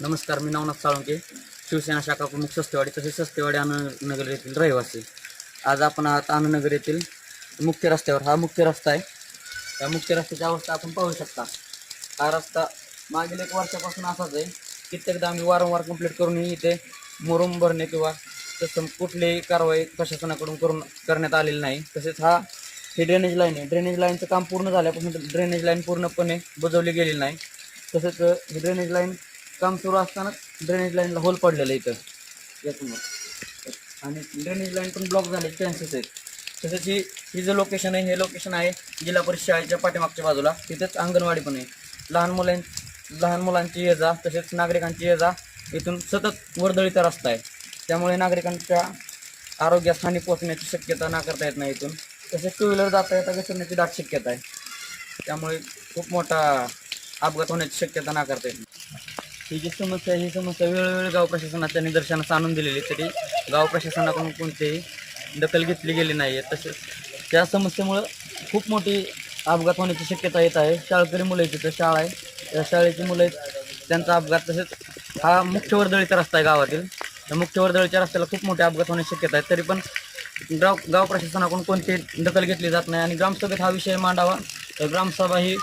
नमस्कार मी नवनाथ साळुंके शिवसेना शाखा प्रमुख सस्तेवाडी तसेच सस्तेवाडी आनंदनगर येथील रहिवासी. आज आपण आहात आनंदनगर येथील मुख्य रस्त्यावर. हा मुख्य रस्ता आहे. या मुख्य रस्त्याची अवस्था आपण पाहू शकता. हा रस्ता मागील एक वर्षापासून असाच आहे. कित्येकदा आम्ही वारंवार कंप्लीट करूनही इथे मुरुम भरणे किंवा तसं कुठलीही कारवाई प्रशासनाकडून करून करण्यात आलेली नाही. तसेच हा ही ड्रेनेज लाईन आहे. ड्रेनेज लाईनचं काम पूर्ण झाल्यापासून ड्रेनेज लाईन पूर्णपणे बुजवली गेलेली नाही. तसेच ही ड्रेनेज लाईन काम सुरू असताना ड्रेनेज लाईनला होल पडलेलं इथं. याच्यामुळे. आणि ड्रेनेज लाईन पण ब्लॉक झाले चान्सेस आहेत. तसंच ही ही जे लोकेशन आहे हे लोकेशन आहे जिल्हा परिषद शाळेच्या पाठीमागच्या बाजूला. तिथेच अंगणवाडी पण आहे. लहान मुलां लहान मुलांची ये जा तसेच नागरिकांची ये जा इथून सतत वर्दळीचा रस्ता आहे. त्यामुळे नागरिकांच्या आरोग्यास हानी पोहोचण्याची शक्यता नाकारता येत नाही इथून. तसेच टू व्हीलर जाता येता घसरण्याची दाट शक्यता आहे. त्यामुळे खूप मोठा अपघात होण्याची शक्यता नाकारता येत नाही. ही जी समस्या आहे, ही समस्या वेळोवेळी गाव प्रशासनाच्या निदर्शनास आणून दिलेली तरी गाव प्रशासनाकडून कोणतीही दखल घेतली गेली नाही आहे. तसेच त्या समस्येमुळं खूप मोठी अपघात होण्याची शक्यता येत आहे. शाळकरी मुलं तिथं शाळा आहे. त्या शाळेची मुलं आहेत त्यांचा अपघात तसेच हा मुख्य वर्दळीचा रस्ता आहे गावातील. त्या मुख्य वर्दळीच्या रस्त्याला खूप मोठे अपघात होण्याची शक्यता आहे. तरी पण गाव गाव प्रशासनाकडून कोणती दखल घेतली जात नाही आणि ग्रामसभेत हा विषय मांडावा तर ग्रामसभा ही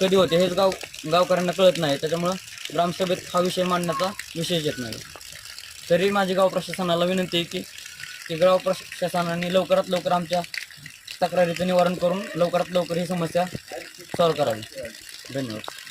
कधी होते हेच गाव गावकऱ्यांना कळत नाही. त्याच्यामुळं ग्रामसभेत हा विषय मांडण्याचा विशेष येत नाही. तरी माझी गाव प्रशासनाला विनंती आहे की की गाव प्रशासनाने लवकरात लवकर आमच्या तक्रारीचं निवारण करून लवकरात लवकर ही समस्या सॉल्व्ह करावी. धन्यवाद.